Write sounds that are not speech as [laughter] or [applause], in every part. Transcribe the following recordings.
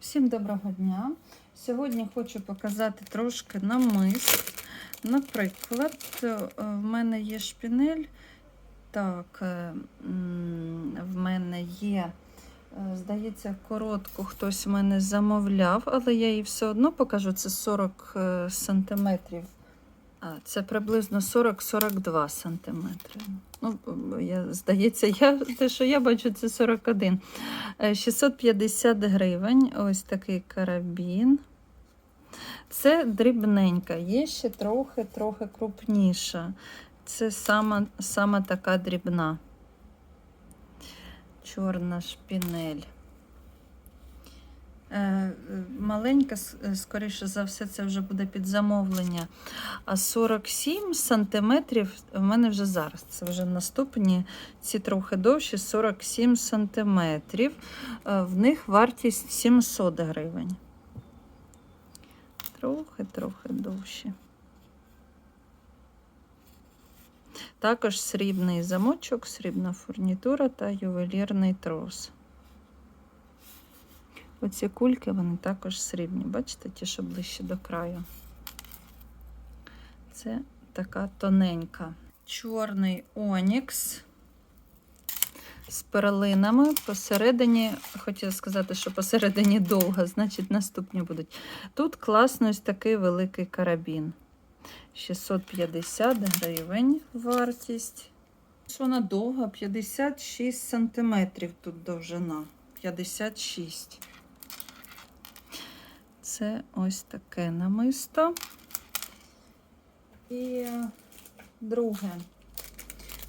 Всім доброго дня! Сьогодні хочу показати трошки намис. Наприклад, е, в мене є шпінель. Так, е, в мене є, е, здається, коротку хтось в мене замовляв, але я її все одно покажу. Це 40 е, сантиметрів. А, це приблизно 40-42 сантиметри. Ну, я, здається, я, те, що я бачу, це 41. Е, 650 гривень. Ось такий карабін. Це дрібненька, є ще трохи-трохи крупніша. Це сама, сама така дрібна. Чорна шпінель. Е, Маленька, е, скоріше за все, це вже буде під замовлення. А 47 сантиметрів в мене вже зараз. Це вже наступні, ці трохи довші, 47 сантиметрів. Е, В них вартість 700 гривень. Трохи-трохи довші. Також срібний замочок, срібна фурнітура та ювелірний трос. Оці кульки, вони також срібні. Бачите, ті, що ближче до краю. Це така тоненька. Чорний онікс з перлинами. Посередині, хотіла сказати, що посередині довга, значить наступні будуть. Тут класно ось такий великий карабін. 650 гривень вартість. Вона довга, 56 сантиметрів тут довжина. 56. Це ось таке намисто. І друге.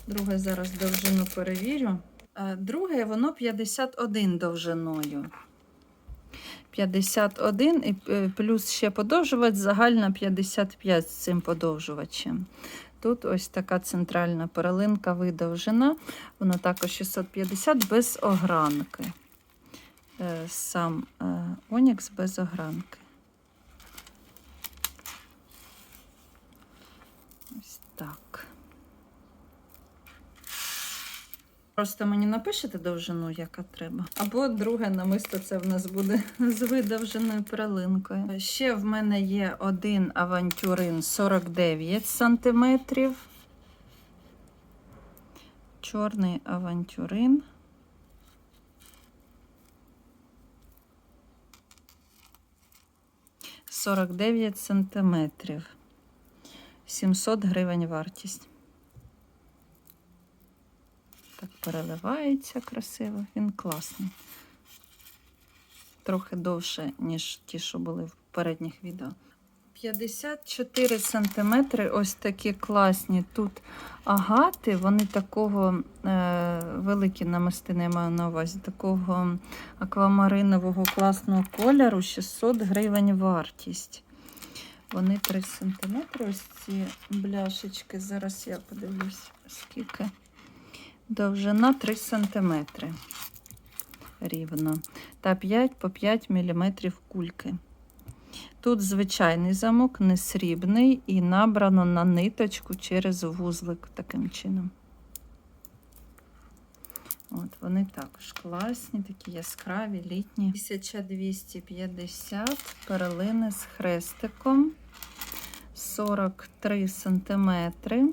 Друге зараз довжину перевірю. Е, Друге, воно 51 довжиною. 51 і е, плюс ще подовжувач, загальна 55 з цим подовжувачем. Тут ось така центральна перлинка видовжена. Вона також 650 без огранки. Е, Сам Онікс без огранки. Ось так. Просто мені напишете довжину, яка треба. Або друге намисто це в нас буде [laughs] з видовженою перлинкою. Ще в мене є один авантюрин 49 сантиметрів. Чорний авантюрин. Сорок дев'ять сантиметрів. 700 гривень вартість. Так переливається красиво, він класний. Трохи довше, ніж ті, що були в передніх відео. 54 сантиметри, ось такі класні тут агати. Вони такого е, великі намистини маю на увазі, такого аквамаринового класного кольору, 600 гривень вартість. Вони 3 сантиметри, ось ці бляшечки. Зараз я подивлюсь, скільки. Довжина 3 см рівно. Та 5 по 5 мм кульки. Тут звичайний замок, не срібний, і набрано на ниточку через вузлик таким чином. От, Вони також класні, такі яскраві, літні. 1250 перлини з хрестиком 43 сантиметри.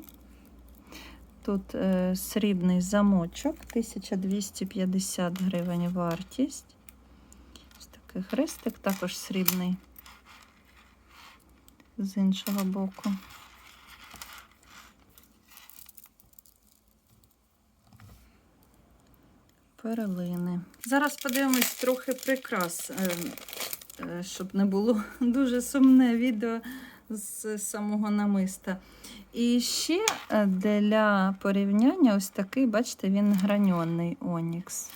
Тут е, срібний замочок, 1250 гривень вартість. Ось такий хрестик, також срібний з іншого боку. Перлини. Зараз подивимось трохи прикрас, е, е, щоб не було [laughs] дуже сумне відео з самого намиста. І ще е, для порівняння ось такий, бачите, він граньонний онікс.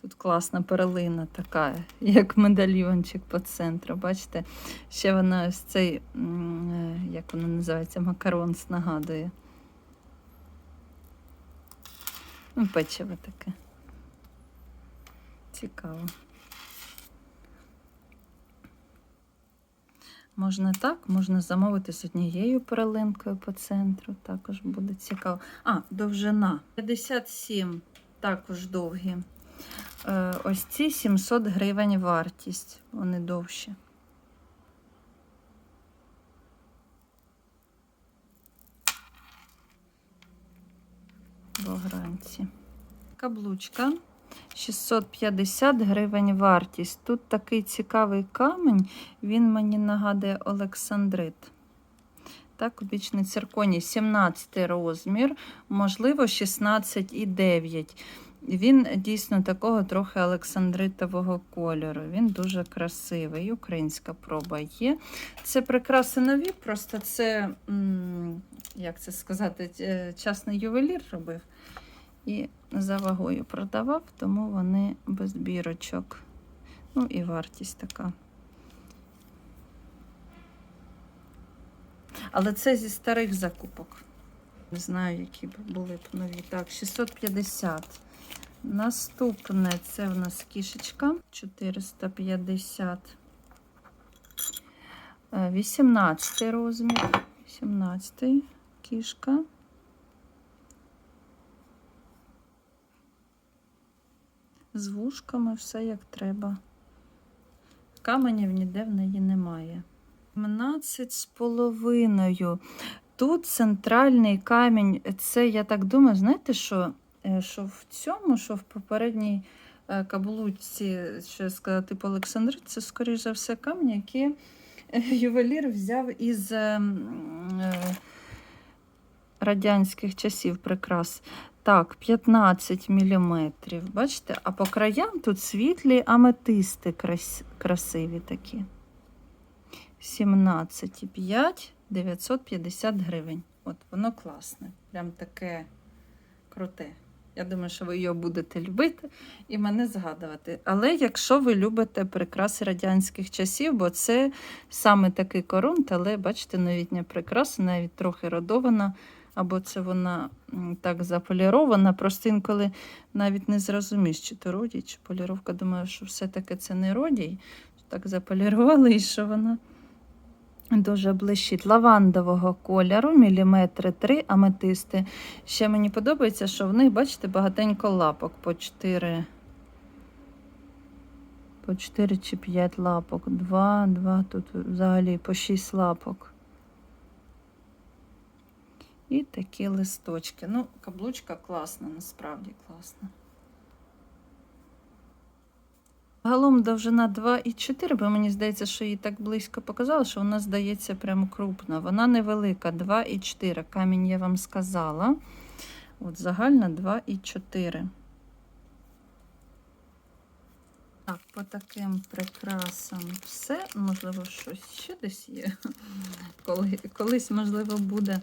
Тут класна перлина така, як медальйончик по центру. Бачите, ще вона ось цей, е, як воно називається, макаронс нагадує. Ну, печиво таке. Цікаво. Можна так, можна замовити з однією перлинкою по центру. Також буде цікаво. А, довжина. 57, також довгі. Е, ось ці 700 гривень вартість. Вони довші. Богранці. Каблучка 650 гривень вартість. Тут такий цікавий камінь, він мені нагадує Олександрит. Так, кубічний цирконій 17 розмір, можливо, 16,9. Він дійсно такого трохи олександритового кольору. Він дуже красивий. Українська проба є. Це прикраси нові, просто це, як це сказати, е, частний ювелір робив і за вагою продавав, тому вони без бірочок. Ну і вартість така. Але це зі старих закупок. Не знаю, які були б нові. Так, 650. Наступне це в нас кішечка 450. Е, 18 розмір. 18 кішка. З вушками все як треба. Каменів ніде в неї немає. 17 з половиною. Тут центральний камінь, це, я так думаю, знаєте, що, Е, що в цьому, що в попередній е, каблучці, що я сказала, типу Олександр, це, скоріш за все, камінь, які е, ювелір взяв із е, е, радянських часів прикрас. Так, 15 мм. Бачите, а по краям тут світлі аметисти крас... красиві такі. 17,5 950 гривень. От воно класне. Прям таке круте. Я думаю, що ви його будете любити і мене згадувати. Але якщо ви любите прикраси радянських часів, бо це саме такий коронт, але бачите, новітня прикраса, навіть трохи родована, або це вона так заполірована. Просто інколи навіть не зрозумієш, чи то родій, чи поліровка. Думаю, що все-таки це не родій. Так заполірували, і що вона дуже блищить. Лавандового кольору, міліметри 3 аметисти. Ще мені подобається, що в них, бачите, багатенько лапок по 4. По 4 чи 5 лапок. 2, 2, тут взагалі по 6 лапок. І такі листочки. Ну, каблучка класна, насправді класна. Галом довжина 2,4, бо мені здається, що її так близько показала, що вона здається прям крупна. Вона невелика, 2,4. Камінь я вам сказала. От загальна 2,4. Так, по таким прикрасам все. Можливо, щось ще десь є. Коли, колись, можливо, буде.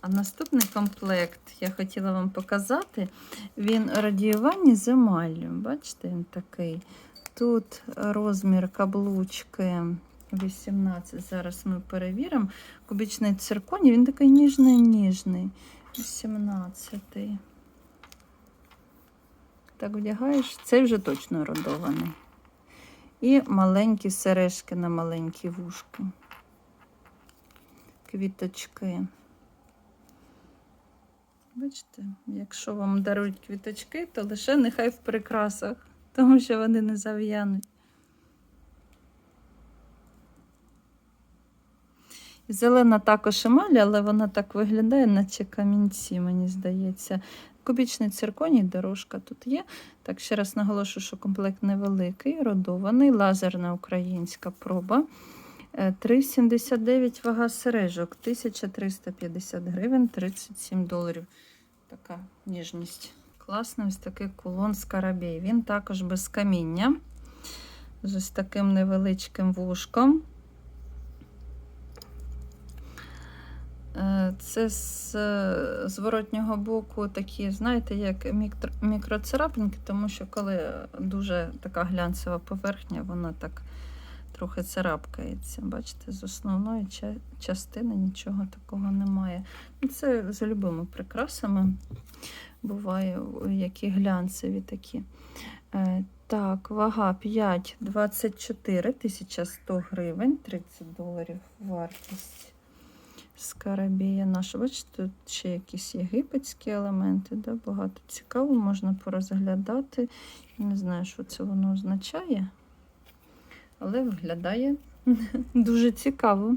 А наступний комплект я хотіла вам показати. Він радіювання з емаллю. Бачите, він такий. Тут розмір каблучки 18. Зараз ми перевіримо. Кубічний цирконій, він такий ніжний-ніжний. 18. Так вдягаєш, цей вже точно родований. І маленькі сережки на маленькі вушки. Квіточки. Бачите, якщо вам дарують квіточки, то лише нехай в прикрасах, тому що вони не зав'януть. Зелена також емаль, але вона так виглядає, наче камінці, мені здається. Кубічний цирконій, дорожка тут є. Так, ще раз наголошую, що комплект невеликий, родований, лазерна українська проба. Е, 3,79 вага сережок, 1350 гривень, 37 доларів. Така ніжність. Класний ось такий кулон скарабей. Він також без каміння, з ось таким невеличким вушком. Е, Це з е, зворотнього боку такі, знаєте, як мікро- мікроцарапинки, тому що коли дуже така глянцева поверхня, вона так трохи царапкається. Бачите, з основної частини нічого такого немає. Ну, Це з любими прикрасами буває, які глянцеві такі. Е, Так, вага 5,24, 1100 гривень, 30 доларів вартість скарабія наша. Бачите, тут ще якісь єгипетські елементи, да? багато цікаво, можна порозглядати. Не знаю, що це воно означає, але виглядає [laughs] дуже цікаво.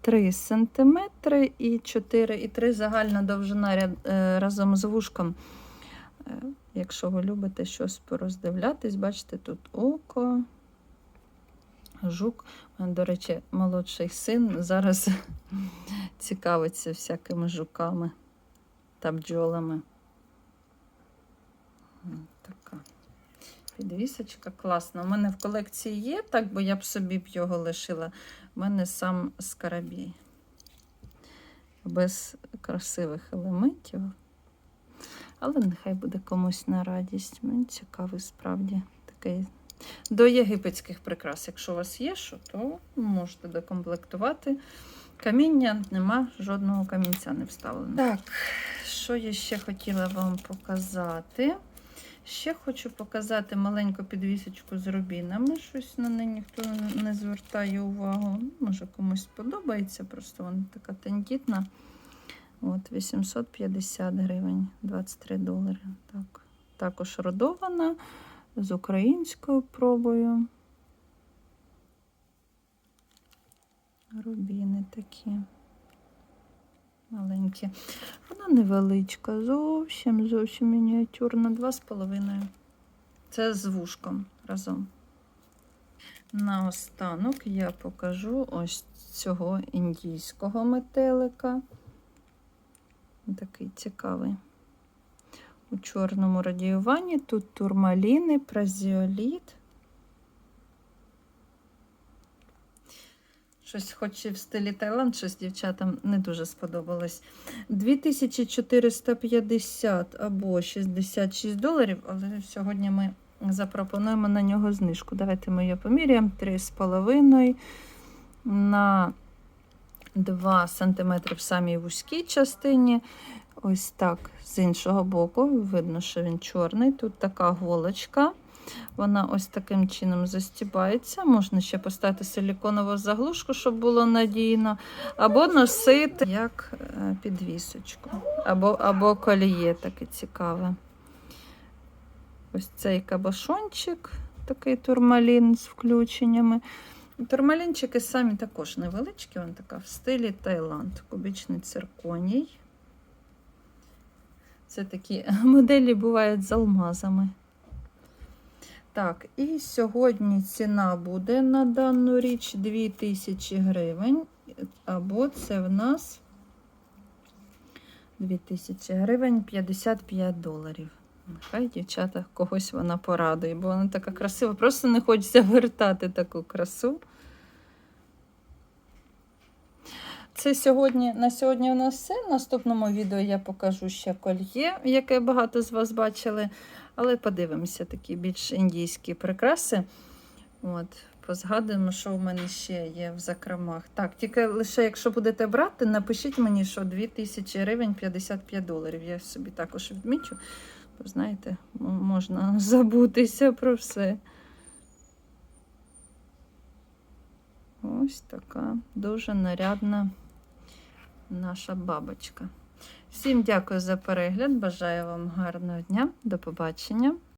3 см і 4 і 3 загальна довжина е, разом з вушком. Е, Якщо ви любите щось пороздивлятись, бачите, тут око, жук. До речі, молодший син зараз [laughs] цікавиться всякими жуками та бджолами. Така підвісочка класна. У мене в колекції є, так, бо я б собі б його лишила. У мене сам скарабій. Без красивих елементів. Але нехай буде комусь на радість. Мені цікавий справді такий. До єгипетських прикрас, якщо у вас є що, то можете докомплектувати. Каміння нема, жодного камінця не вставлено. Так, що я ще хотіла вам показати? Ще хочу показати маленьку підвісочку з рубінами. Щось на неї ніхто не звертає увагу. Може комусь подобається, просто вона така тендітна. От 850 гривень, 23 долари. Так. Також родована з українською пробою. Рубіни такі маленькі. Вона невеличка, зовсім зовсім мініатюрна, 2,5. Це з вушком разом. Наостанок я покажу ось цього індійського метелика. Такий цікавий. У чорному радіюванні тут турмаліни, празіоліт. Щось хоч і в стилі Таїланд, щось дівчатам не дуже сподобалось. 2450 або 66 доларів, але сьогодні ми запропонуємо на нього знижку. Давайте ми її поміряємо. 3,5 на 2 см в самій вузькій частині. Ось так, з іншого боку, видно, що він чорний. Тут така голочка. Вона ось таким чином застібається. Можна ще поставити силіконову заглушку, щоб було надійно. Або носити як е, підвісочку, або, або коліє таке цікаве. Ось цей кабошончик, такий турмалін з включеннями. Турмалінчики самі також невеличкі, вона така в стилі Таїланд, кубічний цирконій. Це такі [laughs] моделі бувають з алмазами. Так, і сьогодні ціна буде на дану річ 2000 гривень. Або це в нас 2000 гривень 55 доларів. Нехай дівчата когось вона порадує, бо вона така красива. Просто не хочеться вертати таку красу. Це сьогодні, на сьогодні у нас все. В наступному відео я покажу ще кольє, яке багато з вас бачили. Але подивимося такі більш індійські прикраси. От, Позгадуємо, що в мене ще є в закромах. Так, тільки лише якщо будете брати, напишіть мені, що 2000 гривень 55 доларів. Я собі також відмічу. Бо знаєте, можна [laughs] забутися про все. Ось така дуже нарядна наша бабочка. Всім дякую за перегляд. Бажаю вам гарного дня. До побачення.